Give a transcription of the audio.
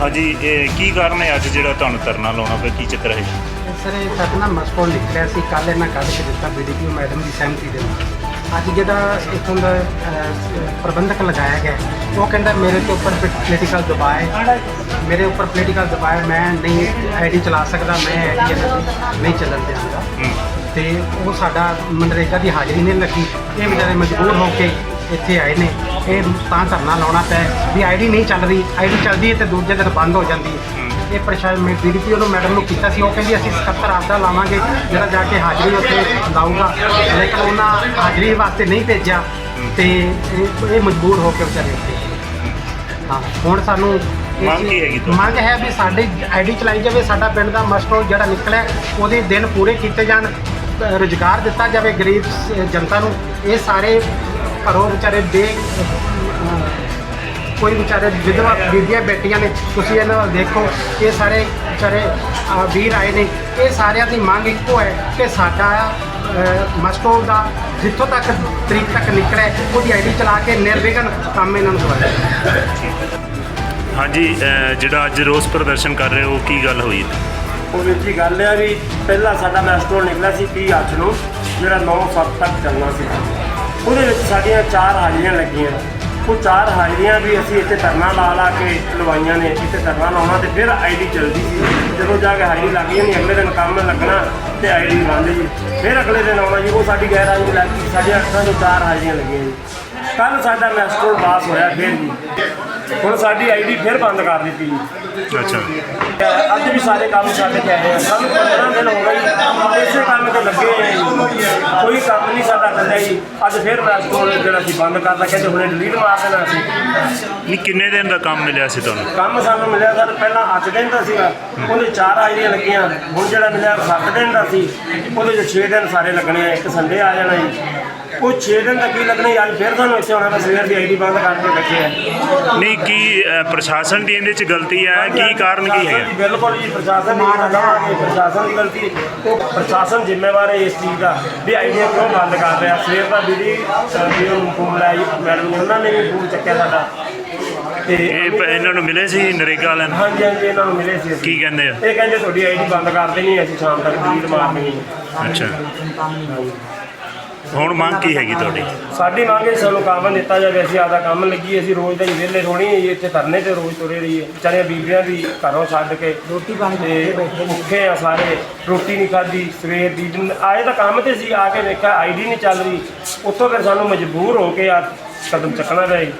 ਹਾਂਜੀ, ਇਹ ਕੀ ਕਾਰਨ ਹੈ ਅੱਜ ਜਿਹੜਾ ਤੁਹਾਨੂੰ ਧਰਨਾ ਲਾਉਣਾ ਪਿਆ? ਕੀ ਚੱਕਰ ਹੈ? ਸਰ, ਇਹ ਤੱਕ ਨਾ ਮਸਕੋ ਲਿਖ ਰਿਹਾ ਸੀ ਕੱਲ ਇਹਨਾਂ ਕੱਢ ਕੇ ਦਿੱਤਾ ਬੀਡੀਪੀ ਮੈਡਮ ਦੀ ਸਹਿਮਤੀ ਦੇ ਨਾਲ। ਅੱਜ ਜਿਹੜਾ ਇਥੋਂ ਦਾ ਪ੍ਰਬੰਧਕ ਲਗਾਇਆ ਗਿਆ, ਉਹ ਕਹਿੰਦਾ ਮੇਰੇ ਤੋਂ ਉੱਪਰ ਪੋਲੀਟੀਕਲ ਦਬਾਅ ਹੈ। ਮੇਰੇ ਉੱਪਰ ਪੋਲੀਟੀਕਲ ਦਬਾਅ ਮੈਂ ਨਹੀਂ ਆਈਡੀ ਚਲਾ ਸਕਦਾ ਮੈਂ ਆਈਡੀ ਨਹੀਂ ਚੱਲਣ ਦਿਆਂਗਾ। ਹੂੰ। ਤੇ ਉਹ ਸਾਡਾ ਮਨਰੇਗਾ ਦੀ ਹਾਜ਼ਰੀ ਨਹੀਂ ਲੱਗੀ। ਇਹ ਵਿਚਾਰੇ ਮਜਬੂਰ ਹੋ ਕੇ ਇੱਥੇ ਆਏ ਨੇ। ਇਹ ਤਾਂ ਧਰਨਾ ਲਾਉਣਾ ਪਿਆ ਵੀ ਆਈਡੀ ਨਹੀਂ ਚੱਲ ਰਹੀ। ਆਈਡੀ ਚੱਲਦੀ ਹੈ ਤੇ ਦੂਜੇ ਦਿਨ ਬੰਦ ਹੋ ਜਾਂਦੀ ਹੈ। ਇਹ ਪ੍ਰਸ਼ਾਸਨ ਮੈਂ ਬੀਡੀਪੀ ਨੂੰ ਮੈਡਮ ਨੂੰ ਕੀਤਾ ਸੀ। ਉਹ ਕਹਿੰਦੀ ਅਸੀਂ 77 ਆਪਦਾ ਲਾਵਾਂਗੇ ਜਿਹੜਾ ਜਾ ਕੇ ਹਾਜ਼ਰੀ ਉੱਥੇ ਲਾਊਗਾ। ਲੇਕਿਨ ਉਹਨਾਂ ਹਾਜ਼ਰੀ ਵਾਸਤੇ ਨਹੀਂ ਭੇਜਿਆ ਤੇ ਇਹ ਇਹ ਮਜਬੂਰ ਹੋ ਕੇ ਵਿਚਾਰੇ ਉੱਥੇ। ਹਾਂ ਹੁਣ ਸਾਨੂੰ ਮੰਗ ਕੀ ਹੈਗੀ ਤੁਹਾਡੀ? ਮੰਗ ਹੈ ਵੀ ਸਾਡੀ ਆਈਡੀ ਚਲਾਈ ਜਾਵੇ ਸਾਡਾ ਪਿੰਡ ਦਾ ਮਸਟੋ ਜਿਹੜਾ ਨਿਕਲਿਆ ਉਹਦੇ ਦਿਨ ਪੂਰੇ ਕੀਤੇ ਜਾਣ ਅ, ਰੁਜ਼ਗਾਰ ਦਿੱਤਾ ਜਾਵੇ ਗਰੀਬ ਸ- ਜਨਤਾ ਨੂੰ। ਇਹ ਸਾਰੇ ਘਰੋਂ ਵਿਚਾਰੇ ਬੇ ਅ, ਕੋਈ ਵਿਚਾਰੇ ਵਿਧਵਾ ਬੀਬੀਆਂ ਬੇਟੀਆਂ ਨੇ ਤੁਸੀਂ ਇਹਨਾਂ ਵੱਲ ਦੇਖੋ ਇਹ ਸਾਰੇ ਵਿਚਾਰੇ ਅ, ਵੀਰ ਆਏ ਨੇ। ਇਹ ਸਾਰਿਆਂ ਦੀ ਮੰਗ ਇੱਕੋ ਹੈ ਕਿ ਸਾਡਾ ਮਸਟੋ ਦਾ ਜਿੱਥੋਂ ਤੱਕ ਤਰੀਕ ਤੱਕ ਨਿਕਲਿਆ ਉਹਦੀ ਆਈਡੀ ਚਲਾ ਕੇ ਨਿਰਵਿਘਨ ਕੰਮ ਇਹਨਾਂ ਨੂੰ ਦਵਾਇਆ ਹਾਂਜੀ ਅਹ, ਜਿਹੜਾ ਅੱਜ ਰੋਸ ਪ੍ਰਦਰਸ਼ਨ ਕਰ ਰਹੇ ਹੋ ਕੀ ਗੱਲ ਹੋਈ ਉਹ ਵੀਰ ਜੀ ਗੱਲ ਆ ਵੀ ਪਹਿਲਾਂ ਸਾਡਾ ਮੈਸਟਰੋਲ ਨਿਕਲਿਆ ਸੀ 30 ਅੱਠ ਨੂੰ ਜਿਹੜਾ 9-7 ਤੱਕ ਚੱਲਣਾ ਸੀ। ਉਹਦੇ ਵਿੱਚ ਸਾਡੀਆਂ ਚਾਰ ਹਾਜ਼ਰੀਆਂ ਲੱਗੀਆਂ। ਉਹ ਚਾਰ ਹਾਜ਼ਰੀਆਂ ਵੀ ਅਸੀਂ ਇੱਥੇ ਧਰਨਾ ਲਾ ਲਾ ਕੇ ਲਵਾਈਆਂ ਨੇ ਇੱਥੇ ਧਰਨਾ ਲਾਉਣਾ ਤੇ ਫਿਰ ਆਈਡੀ ਚੱਲਦੀ ਸੀ। ਜਦੋਂ ਜਾ ਕੇ ਹਾਜ਼ਰੀ ਲੱਗ ਜਾਣੀ ਅਗਲੇ ਦਿਨ ਕੰਮ ਲੱਗਣਾ ਤੇ ਆਈਡੀ ਬੰਦ ਜੀ। ਫਿਰ ਅਗਲੇ ਦਿਨ ਆਉਣਾ ਜੀ ਉਹ ਸਾਡੀ ਗੈਰ ਹਾਜ਼ਰੀ ਲੱਗ ਗਈ ਸਾਡੀਆਂ ਅੱਠਾਂ ਤੋਂ ਚਾਰ ਹਾਜ਼ਰੀਆਂ ਲੱਗੀਆਂ ਜੀ। ਕੱਲ ਸਾਡਾ ਮੈਸਟਰੋਲ ਪਾਸ ਹੋਇਆ ਫਿਰ ਜੀ ਹੁਣ ਸਾਡੀ ਆਈਡੀ ਫਿਰ ਬੰਦ ਕਰ ਦਿੱਤੀ। ਜੀ ਅੱਛਾ। ਅੱਜ ਵੀ ਸਾਰੇ ਕੰਮ ਛੱਡ ਕੇ ਆਏ ਆ। ਸਾਨੂੰ 15 ਦਿਨ ਹੋ ਗਏ ਇਸੇ ਕੰਮ ਤੇ ਲੱਗੇ ਹੋਏ ਆ ਜੀ। ਕੋਈ ਕੰਮ ਨਹੀਂ ਸਾਡਾ ਚੱਲਿਆ ਜੀ। ਅੱਜ ਫਿਰ ਰੈਸਟੋਰੈਂਟ ਜਿਹੜਾ ਅਸੀਂ ਬੰਦ ਕਰਦਾ ਕਹਿੰਦੇ ਹੁਣੇ ਡਿਲੀਟ ਮਾਰ ਦੇਣਾ ਅਸੀਂ ਨਹੀਂ ਕਿੰਨੇ ਦਿਨ ਦਾ ਕੰਮ ਮਿਲਿਆ ਸੀ ਤੁਹਾਨੂੰ? ਕੰਮ ਸਾਨੂੰ ਮਿਲਿਆ ਸਰ ਪਹਿਲਾਂ 8 ਦਿਨ ਦਾ ਸੀਗਾ। ਉਹਦੇ 4 ਆਈਡੀਆਂ ਲੱਗੀਆਂ। ਹੁਣ ਜਿਹੜਾ ਮਿਲਿਆ 7 ਦਿਨ ਦਾ ਸੀ। ਉਹਦੇ 'ਚ 6 ਦਿਨ ਸਾਰੇ ਲੱਗਣੇ ਆ। ਇੱਕ ਸੰਡੇ ਆ ਜਾਣਾ ਜੀ। ਉਹ 6 ਦਿਨ ਦਾ ਕੀ ਲੱਗਣਾ ਅੱਜ ਫਿਰ ਸਾਨੂੰ ਇੱਥੇ ਆਉਣਾ ਵਾ, ਸਵੇਰ ਦੀ ਆਈਡੀ ਬੰਦ ਕਰਕੇ ਬੈਠੇ ਆ। ਨਹੀਂ ਕੀ ਪ੍ਰਸ਼ਾਸਨ ਦੀ ਇਹਦੇ ਚ ਗਲਤੀ ਹੈ? ਕੀ ਕਾਰਨ ਕੀ ਪ੍ਰਸ਼ਾਸਨ ਦੀ ਬਿਲਕੁਲ ਜੀ ਪ੍ਰਸ਼ਾਸਨ ਦੀ ਪ੍ਰਸ਼ਾਸਨ ਦੀ ਗਲਤੀ। ਉਹ ਪ੍ਰਸ਼ਾਸਨ ਜ਼ਿੰਮੇਵਾਰ ਹੈ ਇਸ ਚੀਜ਼ ਦਾ ਵੀ ਆਈਡੀਆ ਕਿਉਂ ਬੰਦ ਕਰ ਰਿਹਾ। ਸਵੇਰ ਦਾ ਵੀਡੀ ਵੀ ਉਹ ਫੋਨ ਲਾਇਆ ਜੀ ਮੈਡਮ ਨੇ ਉਹਨਾਂ ਨੇ ਵੀ ਫੋਨ ਚੱਕਿਆ ਸਾਡਾ। ਤੇ ਇਹ ਪ- ਇਹਨਾਂ ਨੂੰ ਮਿਲੇ ਸੀ ਨਰੇਗਾ ਵਾਲਿਆਂ ਨੂੰ? ਹਾਂਜੀ ਹਾਂਜੀ ਇਹਨਾਂ ਨੂੰ ਮਿਲੇ ਸੀ ਅਸੀਂ। ਕੀ ਕਹਿੰਦੇ ਆ? ਇਹ ਕਹਿੰਦੇ ਤੁਹਾਡੀ ਆਈਡੀ ਬੰਦ ਕਰ ਦੇਣੀ ਅਸੀਂ ਸ਼ਾਮ ਤੱਕ ਡਿਲੀਟ ਮਾਰ ਦੇਣੀ। ਹੈ। ਅੱਛਾ ਹੁਣ ਮੰਗ ਕੀ ਹੈਗੀ ਤੁਹਾਡੀ? ਸਾਡੀ ਮੰਗ ਹੈ ਸਾਨੂੰ ਕੰਮ ਦਿੱਤਾ ਜਾਵੇ ਅਸੀਂ ਆਦਾ ਕੰਮ ਲੱਗੀ ਅਸੀਂ ਰੋਜ਼ ਦਾ ਹੀ ਵਿਹਲੇ ਥੋੜੀ ਹੈ ਜੀ ਇੱਥੇ ਧਰਨੇ ਤੇ ਰੋਜ਼ ਤੁਰੇ ਰਹੀਏ। ਵਿਚਾਰੀਆਂ ਬੀਬੀਆਂ ਵੀ ਘਰੋਂ ਛੱਡ ਕੇ ਰੋਟੀ ਪਾਣੀ ਤੇ ਭੁੱਖੇ ਆ ਸਾਰੇ ਰੋਟੀ ਨਹੀਂ ਖਾਧੀ ਸਵੇਰ ਦੀ। ਆਏ ਤਾਂ ਕੰਮ ਤੇ ਸੀ ਆ ਕੇ ਵੇਖਿਆ ਆਈਡੀ ਨਹੀਂ ਚੱਲ ਰਹੀ। ਉੱਥੋਂ ਫਿਰ ਸਾਨੂੰ ਮਜਬੂਰ ਹੋ ਕੇ ਆ ਕਦਮ ਚੱਕਣਾ ਪਿਆ ਜੀ।